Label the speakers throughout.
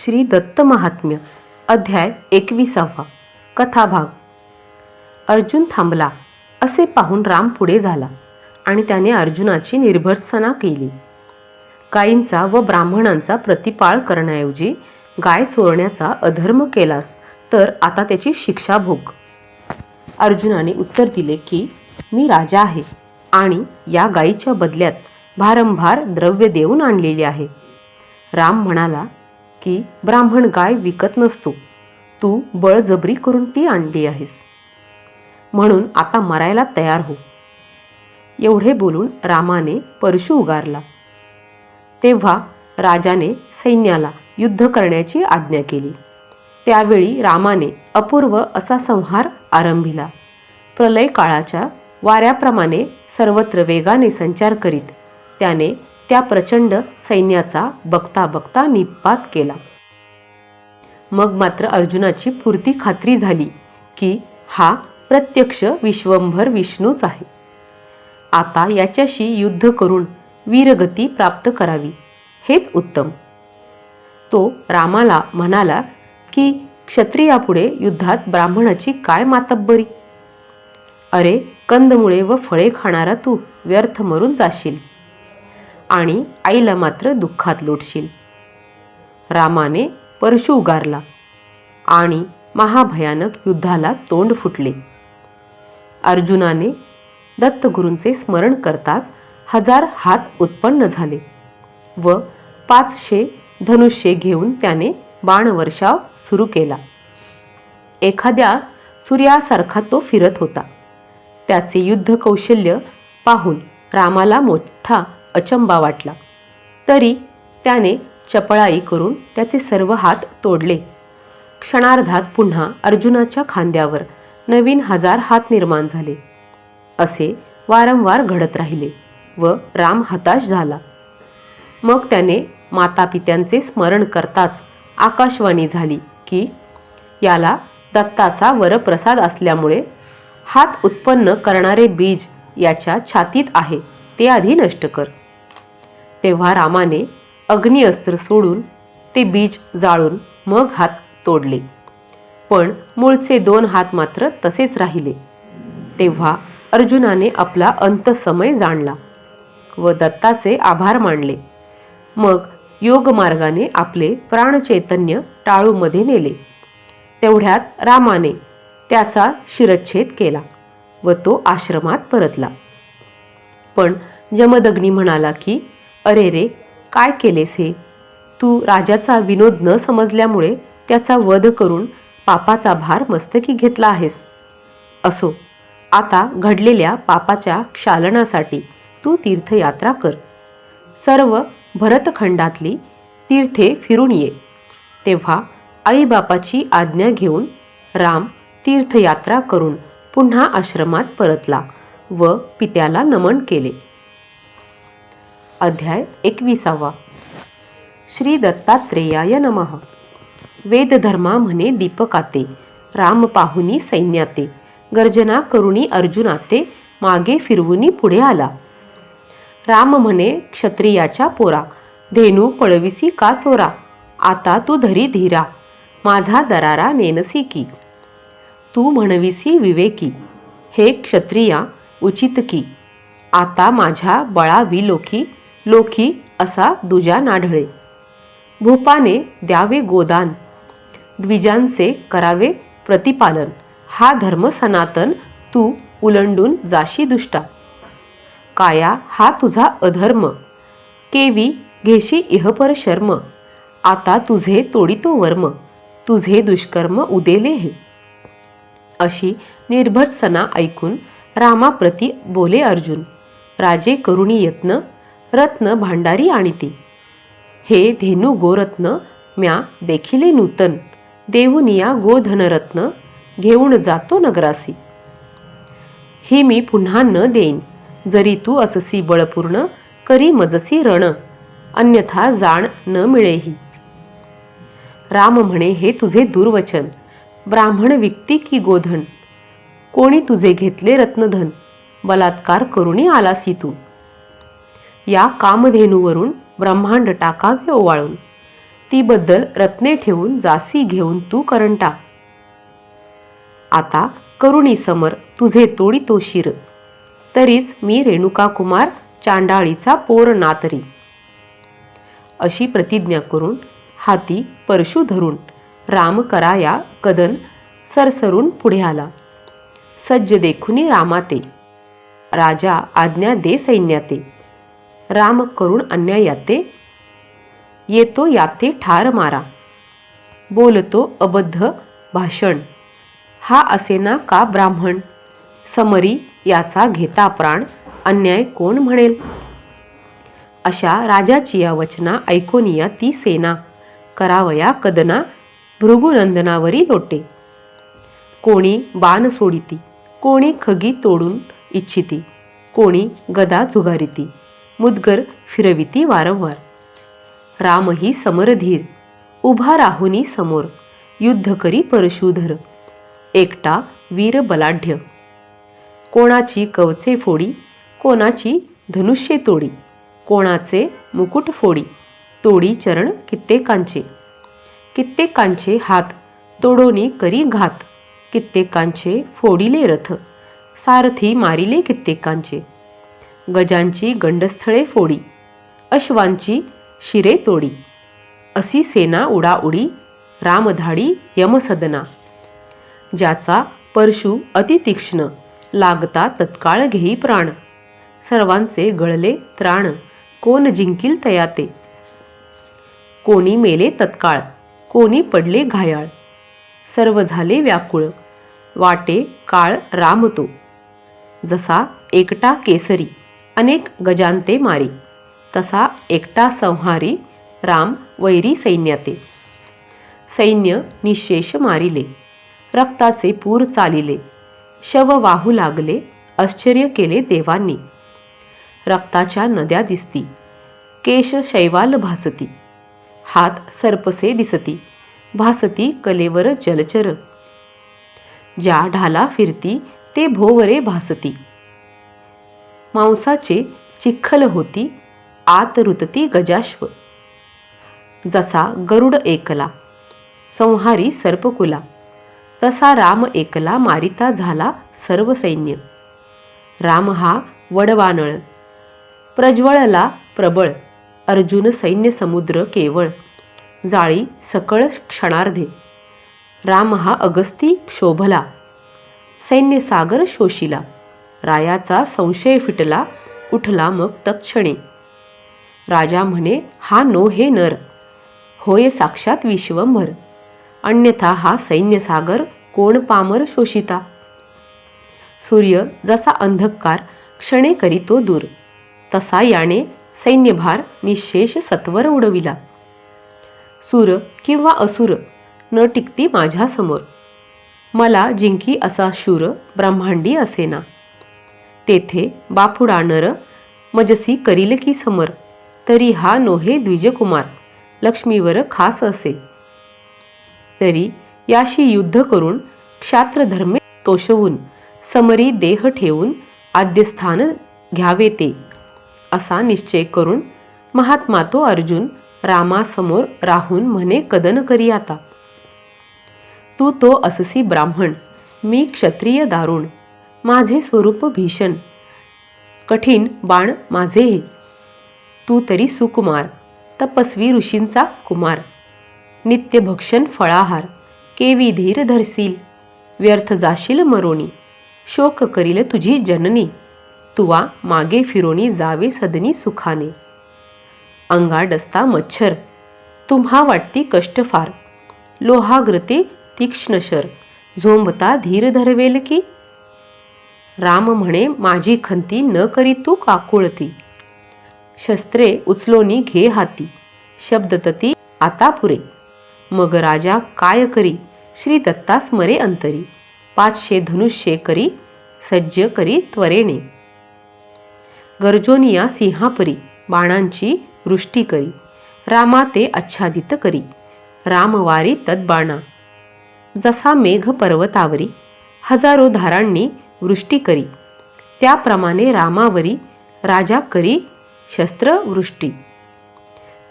Speaker 1: श्री दत्त महात्म्य अध्याय एकविसावा कथाभाग. अर्जुन थांबला असे पाहून राम पुढे झाला आणि त्याने अर्जुनाची निर्भर्सना केली. गायींचा व ब्राह्मणांचा प्रतिपाळ करण्याऐवजी गाय चोरण्याचा अधर्म केलास तर आता त्याची शिक्षा भोग. अर्जुनाने उत्तर दिले की मी राजा आहे आणि या गायीच्या बदल्यात भारंभार द्रव्य देऊन आणलेले आहे. राम म्हणाला की ब्राह्मण गाय विकत नसतो. तू बळजबरी करून ती आणली आहेस. म्हणून आता मरायला तयार हो. एवढे बोलून रामाने परशु उगारला. तेव्हा राजाने सैन्याला युद्ध करण्याची आज्ञा केली. त्यावेळी रामाने अपूर्व असा संहार आरंभिला. प्रलय काळाच्या वाऱ्याप्रमाणे सर्वत्र वेगाने संचार करीत त्याने त्या प्रचंड सैन्याचा बघता बघता निपात केला. मग मात्र अर्जुनाची पुरती खात्री झाली की हा प्रत्यक्ष विश्वंभर विष्णूच आहे. आता याच्याशी युद्ध करून वीरगती प्राप्त करावी हेच उत्तम. तो रामाला म्हणाला की क्षत्रियापुढे युद्धात ब्राह्मणाची काय मातब्बरी? अरे कंदमुळे व फळे खाणारा तू व्यर्थ मरून जाशील. आणि आईला मात्र दुःखात लोटशील. रामाने परशु उगारला आणि महाभयानक युद्धाला तोंड फुटले. अर्जुनाने दत्तगुरूंचे स्मरण करताच हजार हात उत्पन्न झाले व पाचशे धनुष्ये घेऊन त्याने बाणवर्षाव सुरू केला. एखाद्या सूर्यासारखा तो फिरत होता. त्याचे युद्ध कौशल्य पाहून रामाला मोठा अचंबा वाटला. तरी त्याने चपळाई करून त्याचे सर्व हात तोडले. क्षणार्धात पुन्हा अर्जुनाच्या खांद्यावर नवीन हजार हात निर्माण झाले. असे वारंवार घडत राहिले व राम हताश झाला. मग त्याने मातापित्यांचे स्मरण करताच आकाशवाणी झाली की याला दत्ताचा वरप्रसाद असल्यामुळे हात उत्पन्न करणारे बीज याच्या छातीत आहे ते आधी नष्ट कर. तेव्हा रामाने अग्निअस्त्र सोडून ते बीज जाळून मग हात तोडले. पण मूळचे दोन हात मात्र तसेच राहिले. तेव्हा अर्जुनाने आपला अंतसमय जाणला व दत्ताचे आभार मानले. मग योगमार्गाने आपले प्राणचैतन्य टाळूमध्ये नेले. तेवढ्यात रामाने त्याचा शिरच्छेद केला व तो आश्रमात परतला. पण जमदग्नी म्हणाला की अरे रे काय केलेस हे? तू राजाचा विनोद न समजल्यामुळे त्याचा वध करून पापाचा भार मस्तकी घेतला आहेस. असो आता घडलेल्या पापाच्या क्षालनासाठी तू तीर्थयात्रा कर. सर्व भरतखंडातली तीर्थे फिरून ये. तेव्हा आईबापाची आज्ञा घेऊन राम तीर्थयात्रा करून पुन्हा आश्रमात परतला व पित्याला नमन केले. अध्याय एकविसावा. श्री दत्तात्रेयाय नमः. वेदधर्मा म्हणे दीपकाते राम पाहुनी सैन्याते गर्जना करुणी अर्जुनाते मागे फिरवुनी पुढे आला. राम म्हणे क्षत्रियाच्या पोरा धेनू पळविसी का चोरा आता तू धरी धीरा माझा दरारा नेनसी की. तू म्हणविसी विवेकी हे क्षत्रिया उचित की आता माझ्या बळा विलोकी लोकी असा दुजा नाढळे. भूपाने द्यावे गोदान. द्विजांचे करावे प्रतिपालन. हा धर्म सनातन तू उलंडून जाशी दुष्टा. काया हा तुझा अधर्म. केवी घेशी इहपर शर्म. आता तुझे तोडितो वर्म. तुझे दुष्कर्म उदेले हे. अशी निर्भर सना ऐकून रामाप्रती बोले अर्जुन. राजे करुणी यत्न रत्न भांडारी आणिती. हे धेनू गोरत्न म्या देखिले नूतन. देऊनिया गोधनरत्न घेऊन जातो नगरासी. हे मी पुन्हा न देईन. जरी तू अससी बळपूर्ण करी मजसी रण. अन्यथा जाण न मिळेही. राम म्हणे हे तुझे दुर्वचन. ब्राह्मण विकती की गोधन? कोणी तुझे घेतले रत्नधन? बलात्कार करुणी आलासी तू. या कामधेनूवरून ब्रह्मांड टाकावे ओवाळून. ती बद्दल रत्ने ठेवून जासी घेऊन तू करंटा आता करुणी समर तुझे तोडी तो शिर. तरीच मी रेणुका कुमार चांडाळीचा पोर नातरी. अशी प्रतिज्ञा करून हाती परशु धरून राम कराया कदन सरसरून पुढे आला. सज्ज देखुनी रामाते. राजा आज्ञा दे सैन्याते. राम करुण अन्यायाते येतो. याते ठार मारा. बोलतो अबद्ध भाषण. हा असेना का ब्राह्मण? समरी याचा घेता प्राण अन्याय कोण म्हणेल? अशा राजाची या वचना ऐकोनिया ती सेना. करावया कदना भृगुनंदनावरी लोटे. कोणी बाण सोडिती कोणी खगी तोडून इच्छिती कोणी गदा झुगारिती. मुदगर फिरविती वारंवार. रामही समरधीर उभा राहुनी समोर युद्ध करी परशुधर एकटा वीर बलाढ्य. कोणाची कवचे फोडी कोणाची धनुष्ये तोडी कोणाचे मुकुट फोडी तोडी चरण कित्येकांचे. कित्येकांचे हात तोडोनी करी घात कित्येकांचे फोडिले रथ सारथी मारिले कित्येकांचे. गजांची गंडस्थळे फोडी अश्वांची शिरे तोडी. असी सेना उडाउडी रामधाडी यमसदना. ज्याचा परशु अतितीक्ष्ण लागता तत्काळ घेई प्राण. सर्वांचे गळले त्राण कोण जिंकील तयाते? कोणी मेले तत्काळ कोणी पडले घायाळ. सर्व झाले व्याकुळ वाटे काळ रामतो. जसा एकटा केसरी अनेक गजांते मारी. तसा एकटा संहारी राम वैरी सैन्याते. सैन्य निशेष मारिले. रक्ताचे पूर चालिले. शव वाहू लागले आश्चर्य केले देवांनी. रक्ताच्या नद्या दिसती. केश शैवाल भासती. हात सर्पसे दिसती. भासती कलेवर जलचर. ज्या ढाला फिरती ते भोवरे भासती. मांसाचे चिखल होती आत रुतती गजाश्व. जसा गरुड एकला संहारी सर्पकुला तसा राम एकला मारिता झाला सर्व सैन्य राम हा वडवानळ प्रज्वळला प्रबळ अर्जुन सैन्य समुद्र केवळ जाळी सकळ क्षणार्धे. राम हा अगस्ती क्षोभला सैन्य सागर शोषिला. रायाचा संशय फिटला उठला मग तत्क्षणी. राजा म्हणे हा नो हे नर. होय साक्षात विश्वंभर. अन्यथा हा सैन्यसागर कोण पामर शोषिता? सूर्य जसा अंधकार क्षणे करीतो दूर. तसा याने सैन्यभार निशेष सत्वर उडविला. सूर किंवा असुर न टिकती माझ्यासमोर. मला जिंकी असा शूर ब्रह्मांडी असेना. तेथे बाफुडानर मजसी करील की समर तरी हा नोहे द्विजकुमार लक्ष्मीवर खास असे. तरी याशी युद्ध करून क्षात्रधर्मे तोषवून समरी देह ठेवून आद्यस्थान घ्यावे ते असा निश्चय करून महात्मा तो अर्जुन रामासमोर राहून म्हणे कदन करी आता. तू तो अससी ब्राह्मण मी क्षत्रिय दारुण माझे स्वरूप भीषण. कठीण बाण माझे. हे तू तरी सुकुमार तपस्वी ऋषींचा कुमार. नित्यभक्षण फळाहार केवी धीर धरशील व्यर्थ जाशील मरोणी शोक करील तुझी जननी. तुवा मागे फिरोणी जावे सदनी सुखाने. अंगा डसता मच्छर तुम्हा वाटती कष्ट फार. लोहाग्रते तीक्ष्णशर झोंबता धीर धरवेल की? राम म्हणे माझी खंती न करी तू काकुळती शस्त्रे उचलोनी घे हाती. शब्दतती आता पुरे. मग राजा काय करी? श्री दत्ता स्मरे अंतरी. पाचशे धनुष्ये करी सज्ज करी त्वरेने. गर्जोनिया सिंहापरी बाणांची वृष्टी करी. रामा ते आच्छादित करी. रामवारी तद्बाणा. जसा मेघ पर्वतावरी हजारो धारांनी वृष्टी करी. त्याप्रमाणे रामावरी राजा करी शस्त्रवृष्टी.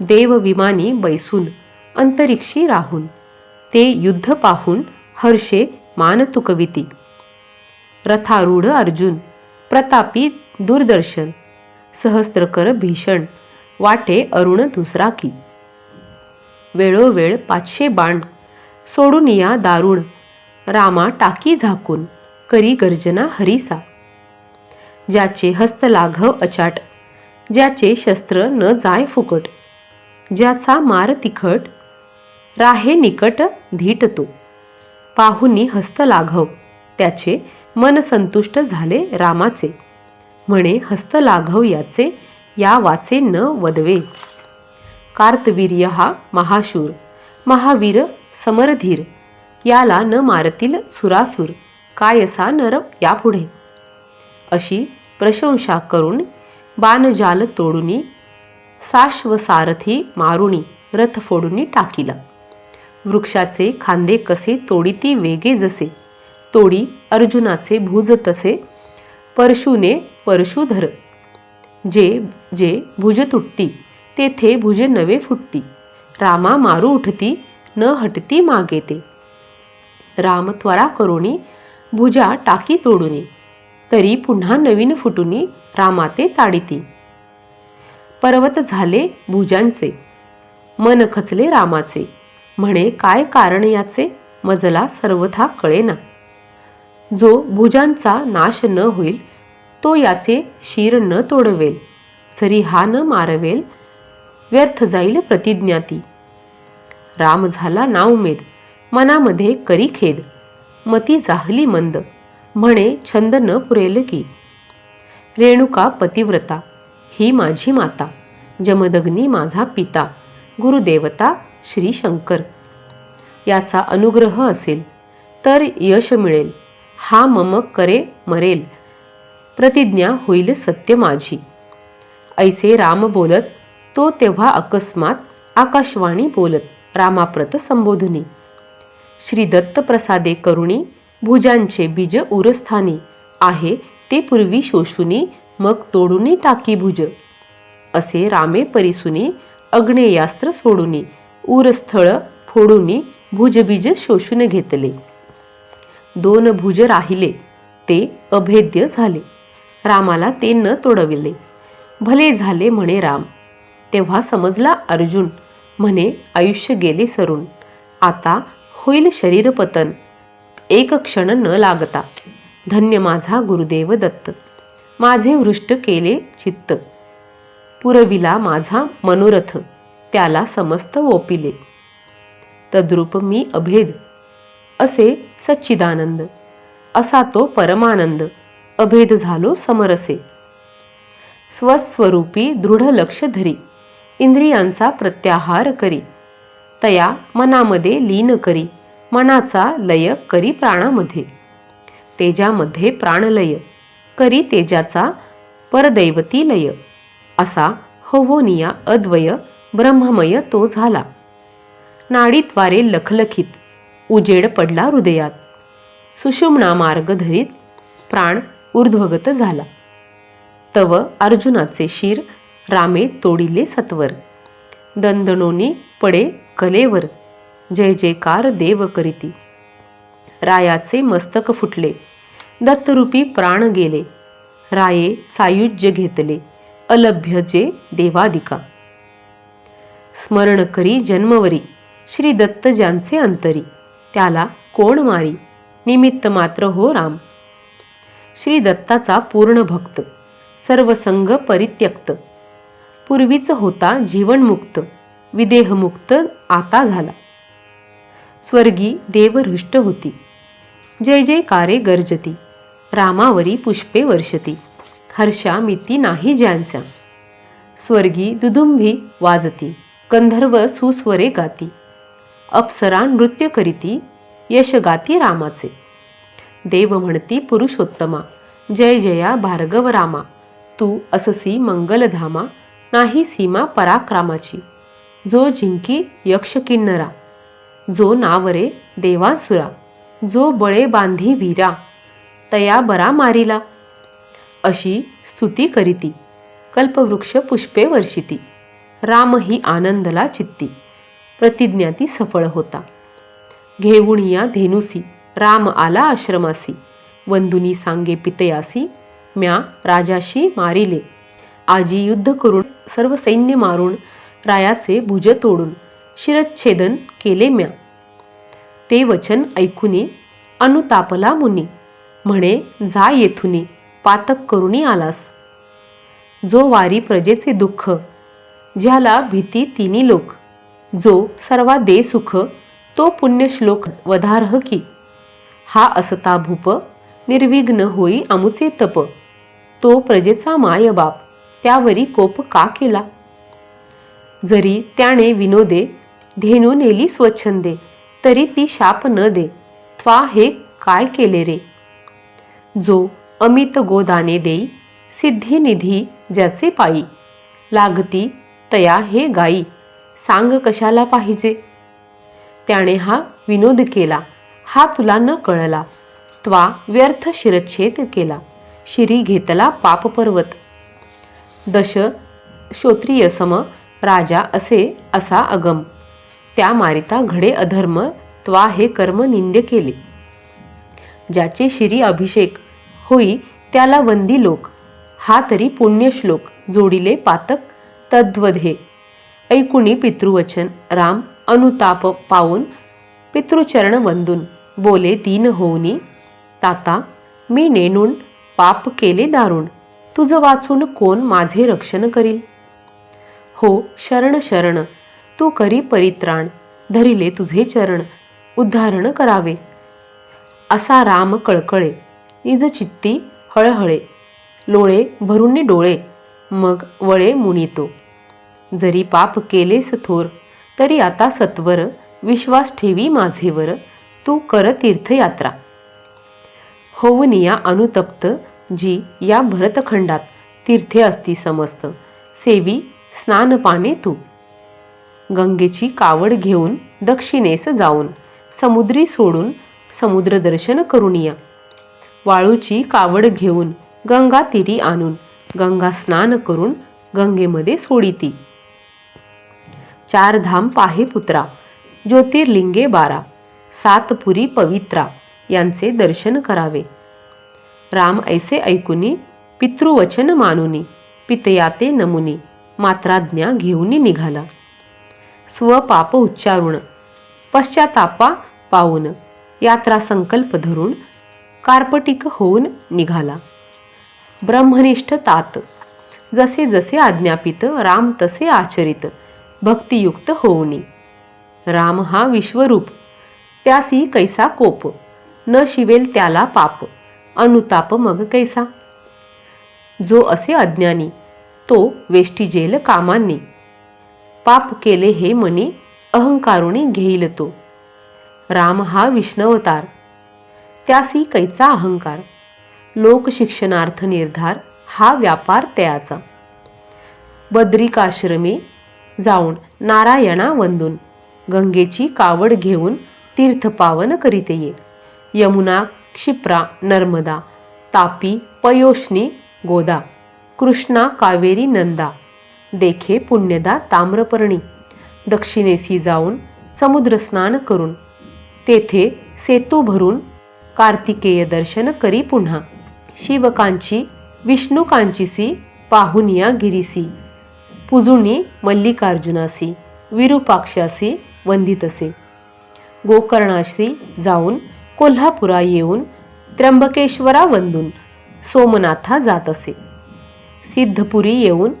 Speaker 1: देवविमानी बैसून अंतरिक्षी राहून ते युद्ध पाहून हर्षे मान तुकविती रथारूढ अर्जुन प्रतापी दूरदर्शन सहस्त्रकर भीषण वाटे अरुण दुसरा की. वेळोवेळ पाचशे बाण सोडून या दारुण रामा टाकी झाकून. करी गर्जना हरीसा. ज्याचे हस्त लाघव अचाट ज्याचे शस्त्र न जाय फुकट ज्याचा मार तिखट राहे निकट धीटतो पाहुनी हस्त लाघव त्याचे मन संतुष्ट झाले रामाचे. म्हणे हस्त लाघव याचे या वाचे न वदवे. कार्तवीर्य हा महाशूर महावीर समरधीर याला न मारतील सुरासूर. कायसा नर यापुढे. अशी प्रशंसा करून बाणजाल तोडुनी साश्वसारथी मारुणी रथ फोडूनी टाकीला. वृक्षाचे खांदे कसे तोडीती वेगे जसे. तोडी अर्जुनाचे भुज तसे. परशुने परशुधर. जे जे भुज तुटती तेथे भुज नवे फुटती. रामा मारू उठती न हटती मागे ते. राम त्वरा करुणी भुजा टाकी तोडुनी. तरी पुन्हा नवीन फुटुनी रामाते ताडिती. पर्वत झाले भुजांचे. मन खचले रामाचे. म्हणे काय कारण याचे? मजला सर्वथा कळेना. जो भुजांचा नाश न होईल तो याचे शिर न तोडवेल. जरी हा न मारवेल व्यर्थ जाईल प्रतिज्ञा ती राम झाला नाउमेद. मनामध्ये करी खेद. मती जाहली मंद. म्हणे छंद न पुरेल की? रेणुका पतिव्रता ही माझी माता. जमदग्नी माझा पिता. गुरुदेवता श्री शंकर. याचा अनुग्रह असेल तर यश मिळेल. हा मम करे मरेल. प्रतिज्ञा होईल सत्य माझी. ऐसे राम बोलत तो तेव्हा अकस्मात आकाशवाणी बोलत रामाप्रत संबोधनी. श्री दत्तप्रसादे करुणी भुजांचे बीज उरस्थानी आहे ते पूर्वी शोषुनी मग तोडुनी टाकी भुज. असे रामे परिसुनी अग्नेयास्त्र सोडुनी उरस्थळ फोडुनी भुजबीज शोषून घेतले. दोन भुज राहिले ते अभेद्य झाले. रामाला ते न तोडविले. भले झाले म्हणे राम. तेव्हा समजला अर्जुन म्हणे आयुष्य गेले सरून. आता होईल शरीर पतन. एक क्षण न लागता. धन्य माझा गुरुदेव दत्त. माझे वृष्ट केले चित्त. पुरविला माझा मनोरथ. त्याला समस्त ओपिले. तद्रूप मी अभेद. असे सच्चिदानंद. असा तो परमानंद. अभेद झालो समरसे. स्वस्वरूपी दृढ लक्ष धरी. इंद्रियांचा प्रत्याहार करी. तया मनामध्ये लीन करी. मनाचा लय करी प्राणामध्ये. तेजामध्ये प्राणलय करी तेजाचा परदैवती लय असा होवोनिया अद्वय ब्रह्ममय तो झाला. नाडीद्वारे लखलखित उजेड पडला हृदयात. सुषुम्ना मार्ग धरीत प्राण ऊर्ध्वगत झाला. तव अर्जुनाचे शिर रामे तोडिले सत्वर. दंदणोनी पडे कलेवर. जय जयकार देव करीती. रायाचे मस्तक फुटले. दत्तरूपी प्राण गेले. राये सायुज्य घेतले. अलभ्य जे देवादिका. स्मरण करी जन्मवरी. श्री दत्त ज्यांचे अंतरी. त्याला कोण मारी? निमित्त मात्र हो राम. श्री दत्ताचा पूर्ण भक्त. सर्वसंग परित्यक्त. पूर्वीच होता जीवनमुक्त. विदेहमुक्त आता झाला. स्वर्गी देवहृष्ट होती. जय जयकारे गर्जती. रामावरी पुष्पे वर्षती. हर्षा मिती नाही ज्यांच्या स्वर्गी दुदुंभी वाजती. गंधर्व सुस्वरे गाती. अप्सरा नृत्य करीती. यश गाती रामाचे. देव म्हणती पुरुषोत्तमा. जय जया भार्गव रामा. तू अससी मंगलधामा. नाही सीमा पराक्रामाची. जो जिंकी यक्ष किन्नरा. जो नावरे देवासुरा जो बळे बांधी वीरा तया बरा मारिला. अशी स्तुती करीती कल्पवृक्ष पुष्पे वर्षिती राम ही आनंदला चित्ती प्रतिज्ञा ती सफळ होता. घेऊन या धेनुसी राम आला आश्रमासी वंदुनी सांगे पितयासी म्या राजाशी मारिले. आजी युद्ध करून सर्व सैन्य मारून रायाचे भुज तोडून शिरच्छेदन केले म्या. ते वचन ऐकूने अनुतापला मुनी. म्हणे जा येथुनी पातक करुणी आलास. जो वारी प्रजेचे दुःख ज्याला भीती तिन्ही लोक जो सर्वा दे सुख तो पुण्यश्लोक वधारह की. हा असता भूप निर्विघ्न होई आमुचे तप. तो प्रजेचा मायबाप त्यावरी कोप का केला? जरी त्याने विनोदे धेनू नेली स्वच्छंदे तरी ती शाप न दे. त्वा हे काय केले रे? जो अमित गोदाने देई सिद्धी निधी ज्याचे पायी. लागती तया हे गाई सांग कशाला पाहिजे? त्याने हा विनोद केला हा तुला न कळला. त्वा व्यर्थ शिरच्छेद केला शिरी घेतला पाप पर्वत. दश श्रोत्रियसम राजा असे असा अगम. त्या मारिता घडे अधर्म त्वा हे कर्म निंद्य केले. ज्याचे शिरी अभिषेक होई त्याला वंदी लोक. हा तरी पुण्यश्लोक जोडिले पातक तद्वधे ऐकुणी पितृवचन राम अनुताप पावून पितृचरण वंदून बोले दीन होऊनी. ताता मी नेणून पाप केले दारुण तुझं वाचून कोण माझे रक्षण करील? हो शरण शरण तू करी परित्राण धरिले तुझे चरण उद्धारण करावे. असा राम कळकळे निज चित्ती हळहळे. लोळे भरुनी डोळे मग वळे मुनितो जरी पाप केलेस थोर तरी आता सत्वर विश्वास ठेवी माझेवर तू कर तीर्थयात्रा. होवनिया अनुतप्त जी या भरतखंडात तीर्थे असती समस्त सेवी स्नानपाने तू. गंगेची कावड घेऊन दक्षिणेस जाऊन समुद्री सोडून समुद्रदर्शन करून या वाळूची कावड घेऊन गंगा तिरी आणून गंगा स्नान करून गंगेमध्ये सोडिती. चार धाम पाहे पुत्रा ज्योतिर्लिंगे बारा सातपुरी पवित्रा यांचे दर्शन करावे. राम ऐसे ऐकुनी पितृवचन मानुनी पितयाते नमुनी मात्राज्ञा घेऊनी निघाला. स्वपाप उच्चारुण पश्चातापा पाऊन यात्रा संकल्प धरून कार्पटिक होऊन निघाला. ब्रह्मनिष्ठ तात जसे जसे आज्ञापित राम तसे आचरित भक्तियुक्त होऊनी. राम हा विश्वरूप त्यासी कैसा कोप न शिवेल त्याला पाप अनुताप मग कैसा? जो असे अज्ञानी तो वेष्टीजेल कामांनी. पाप केले हे मनी अहंकारुणी घेईल तो. राम हा विष्णवतार. त्यासी कैचा अहंकार. लोकशिक्षणार्थ निर्धार हा व्यापार त्याचा. बद्रिकाश्रमे जाऊन नारायणा वंदून. गंगेची कावड घेऊन तीर्थपावन करीत ये यमुना क्षिप्रा नर्मदा तापी पयोष्णी गोदा कृष्णा कावेरी नंदा देखे पुण्यदा ताम्रपर्णी. दक्षिणेसी जाऊन समुद्र स्नान करून तेथे सेतू भरून कार्तिकेय दर्शन करी पुन्हा. शिवकांची विष्णुकांचीसी पाहुनिया गिरीसी. पुजुणी मल्लिकार्जुनासी विरूपाक्षासी वंदितसे. गोकर्णाशी जाऊन कोल्हापुरा येऊन त्र्यंबकेश्वरा वंदून सोमनाथा जात असे सिद्धपुरी येऊन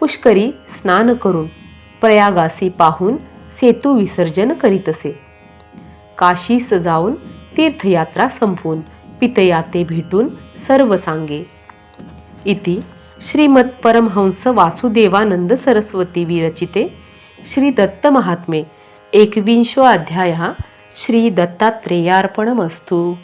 Speaker 1: पुष्करी स्नान करून प्रयागासी पाहून सेतू विसर्जन करीत असे. काशीस जाऊन तीर्थयात्रा संपवून पितयाते भेटून सर्व सांगे. इति श्रीमत् परमहंस वासुदेवानंद सरस्वती विरचिते श्री दत्त महात्मे एकविंशो अध्यायः श्री दत्तात्रेयार्पणमस्तू.